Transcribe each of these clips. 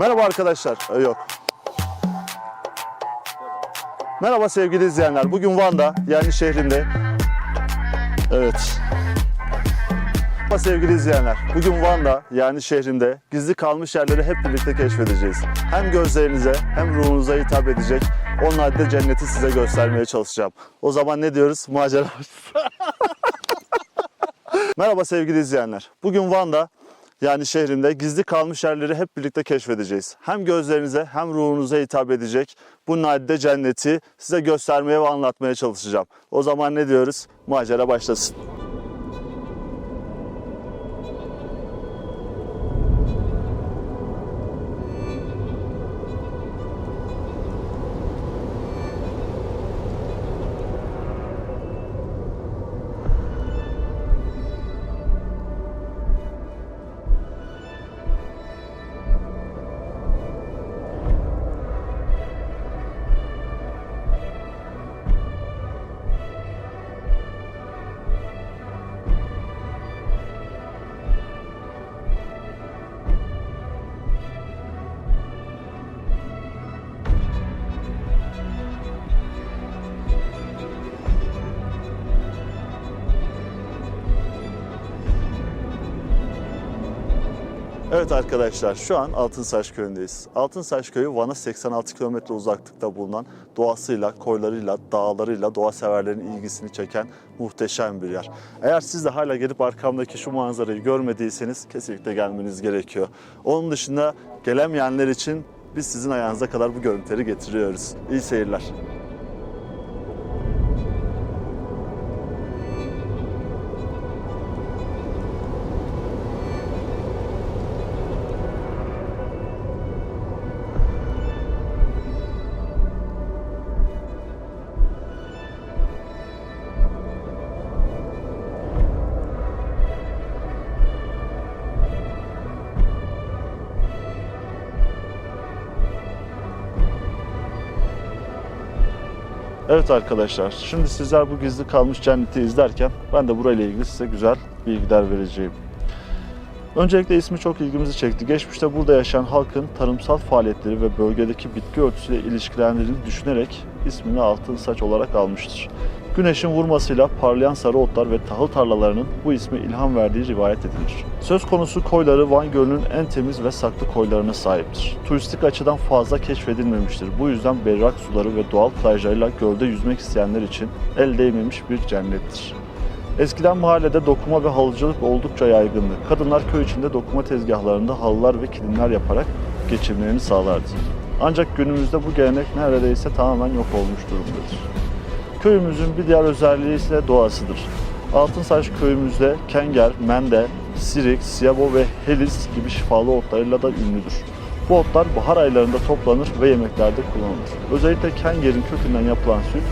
Merhaba arkadaşlar. Ee, Yok. Merhaba sevgili izleyenler. Bugün Van'da yani şehrinde. Evet. Merhaba sevgili izleyenler. Bugün Van'da yani şehrinde gizli kalmış yerleri hep birlikte keşfedeceğiz. Hem gözlerinize hem ruhunuza hitap edecek. Onun adlı cenneti size göstermeye çalışacağım. O zaman ne diyoruz? Macera. Merhaba sevgili izleyenler. Bugün Van'da yani şehrinde gizli kalmış yerleri hep birlikte keşfedeceğiz. Hem gözlerinize hem ruhunuza hitap edecek bu nadide cenneti size göstermeye ve anlatmaya çalışacağım. O zaman ne diyoruz? Macera başlasın. Evet arkadaşlar şu an Altınsaç köyündeyiz. Altınsaç köyü Van'a 86 kilometre uzaklıkta bulunan doğasıyla, koylarıyla, dağlarıyla doğa severlerin ilgisini çeken muhteşem bir yer. Eğer siz de hala gelip arkamdaki şu manzarayı görmediyseniz kesinlikle gelmeniz gerekiyor. Onun dışında gelemeyenler için biz sizin ayağınıza kadar bu görüntüleri getiriyoruz. İyi seyirler. Evet arkadaşlar, şimdi sizler bu gizli kalmış cenneti izlerken ben de burayla ilgili size güzel bilgiler vereceğim. Öncelikle ismi çok ilgimizi çekti. Geçmişte burada yaşayan halkın tarımsal faaliyetleri ve bölgedeki bitki örtüsüyle ilişkilendirildiğini düşünerek ismini altın saç olarak almıştır. Güneşin vurmasıyla parlayan sarı otlar ve tahıl tarlalarının bu isme ilham verdiği rivayet edilir. Söz konusu koyları Van Gölü'nün en temiz ve saklı koylarına sahiptir. Turistik açıdan fazla keşfedilmemiştir. Bu yüzden berrak suları ve doğal plajlarıyla gölde yüzmek isteyenler için el değmemiş bir cennettir. Eskiden mahallede dokuma ve halıcılık oldukça yaygındı. Kadınlar köy içinde dokuma tezgahlarında halılar ve kilimler yaparak geçimlerini sağlardı. Ancak günümüzde bu gelenek neredeyse tamamen yok olmuş durumdadır. Köyümüzün bir diğer özelliği ise doğasıdır. Altınsaç köyümüzde kenger, mende, sirik, siyabo ve helis gibi şifalı otlarıyla da ünlüdür. Bu otlar bahar aylarında toplanır ve yemeklerde kullanılır. Özellikle kengerin kökünden yapılan süt,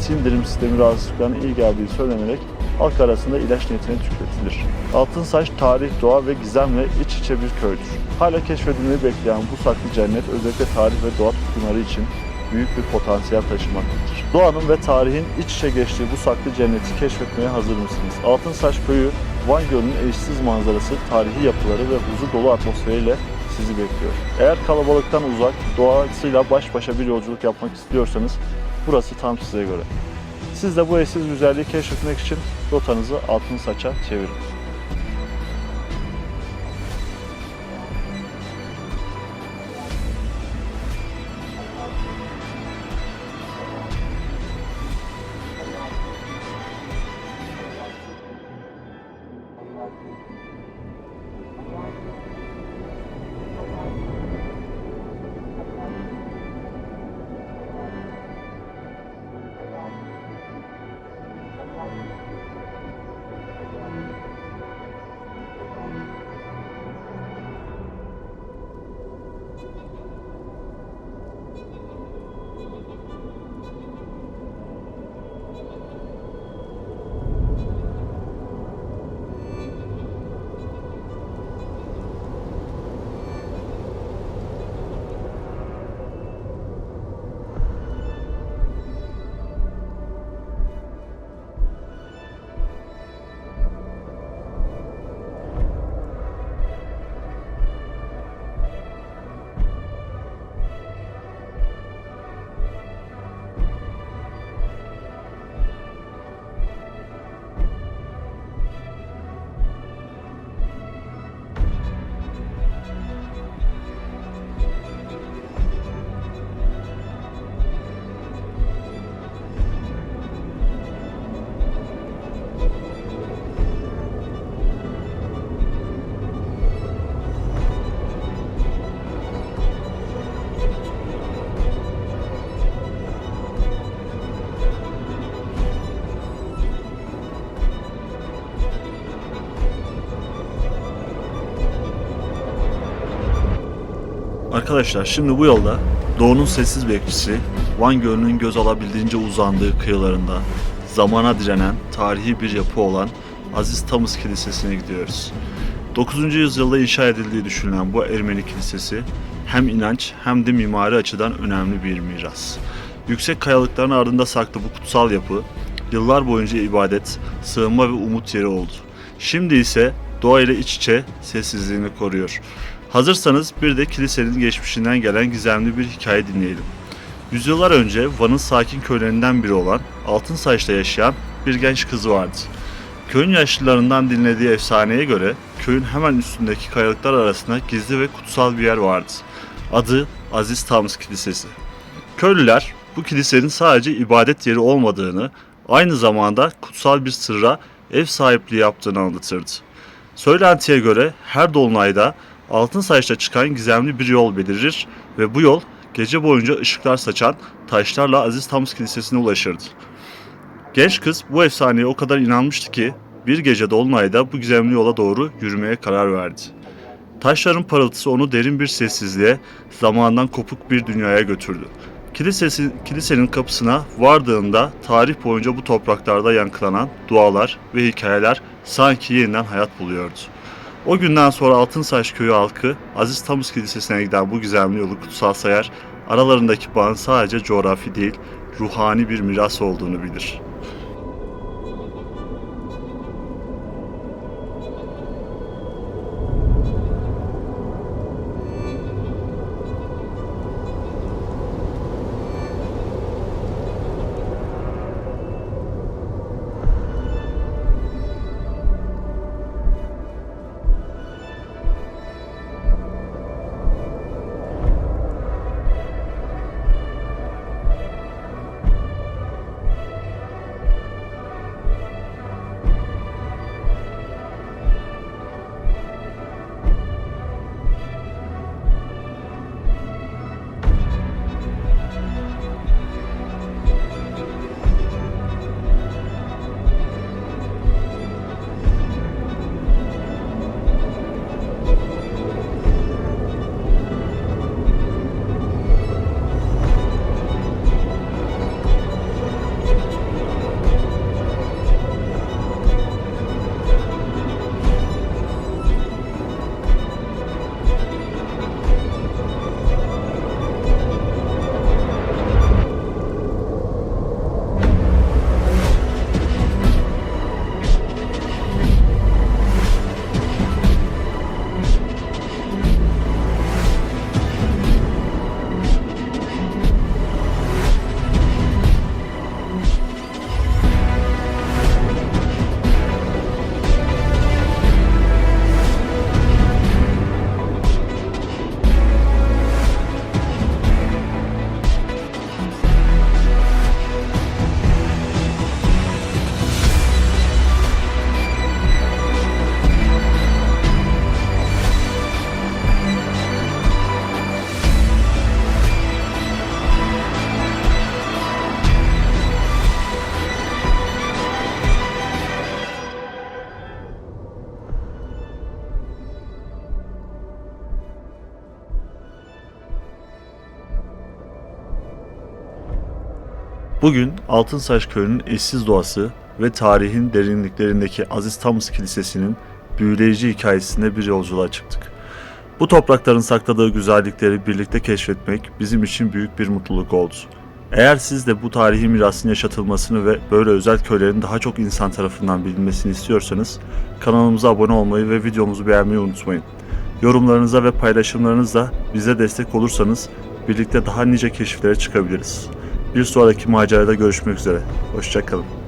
sindirim sistemi rahatsızlıklarına iyi geldiği söylenerek halk arasında ilaç niyetine tüketilir. Altınsaç tarih, doğa ve gizemle iç içe bir köydür. Hala keşfedilmeyi bekleyen bu saklı cennet özellikle tarih ve doğa tutkunları için büyük bir potansiyel taşımaktadır. Doğanın ve tarihin iç içe geçtiği bu saklı cenneti keşfetmeye hazır mısınız? Altınsaç köyü, Van Gölü'nün eşsiz manzarası, tarihi yapıları ve huzur dolu atmosferiyle sizi bekliyor. Eğer kalabalıktan uzak, doğasıyla baş başa bir yolculuk yapmak istiyorsanız burası tam size göre. Siz de bu eşsiz güzelliği keşfetmek için rotanızı Altınsaç'a çevirin. Arkadaşlar şimdi bu yolda Doğu'nun sessiz bekçisi Van Gölü'nün göz alabildiğince uzandığı kıyılarında zamana direnen tarihi bir yapı olan Aziz Tamız Kilisesi'ne gidiyoruz. 9. yüzyılda inşa edildiği düşünülen bu Ermeni kilisesi hem inanç hem de mimari açıdan önemli bir miras. Yüksek kayalıkların ardında saklı bu kutsal yapı yıllar boyunca ibadet, sığınma ve umut yeri oldu. Şimdi ise doğayla iç içe sessizliğini koruyor. Hazırsanız bir de kilisenin geçmişinden gelen gizemli bir hikaye dinleyelim. Yüzyıllar önce Van'ın sakin köylerinden biri olan Altın Saç'ta yaşayan bir genç kızı vardı. Köyün yaşlılarından dinlediği efsaneye göre köyün hemen üstündeki kayalıklar arasında gizli ve kutsal bir yer vardı. Adı Aziz Tams Kilisesi. Köylüler bu kilisenin sadece ibadet yeri olmadığını, aynı zamanda kutsal bir sırra ev sahipliği yaptığını anlatırdı. Söylentiye göre her dolunayda altın saçta çıkan gizemli bir yol belirir ve bu yol gece boyunca ışıklar saçan taşlarla Aziz Tams Kilisesi'ne ulaşırdı. Genç kız bu efsaneye o kadar inanmıştı ki bir gece dolunayda bu gizemli yola doğru yürümeye karar verdi. Taşların parıltısı onu derin bir sessizliğe, zamandan kopuk bir dünyaya götürdü. Kilisesi, kilisenin kapısına vardığında tarih boyunca bu topraklarda yankılanan dualar ve hikayeler sanki yeniden hayat buluyordu. O günden sonra Altınsaç köyü halkı Aziz Tamuz Kilisesi'ne giden bu gizemli yolu kutsal sayar, aralarındaki bağın sadece coğrafi değil, ruhani bir miras olduğunu bilir. Bugün Altınsaç Köyü'nün eşsiz doğası ve tarihin derinliklerindeki Aziz Tamız Kilisesi'nin büyüleyici hikayesinde bir yolculuğa çıktık. Bu toprakların sakladığı güzellikleri birlikte keşfetmek bizim için büyük bir mutluluk oldu. Eğer siz de bu tarihi mirasın yaşatılmasını ve böyle özel köylerin daha çok insan tarafından bilinmesini istiyorsanız kanalımıza abone olmayı ve videomuzu beğenmeyi unutmayın. Yorumlarınıza ve paylaşımlarınızla bize destek olursanız birlikte daha nice keşiflere çıkabiliriz. Bir sonraki macerada görüşmek üzere. Hoşçakalın.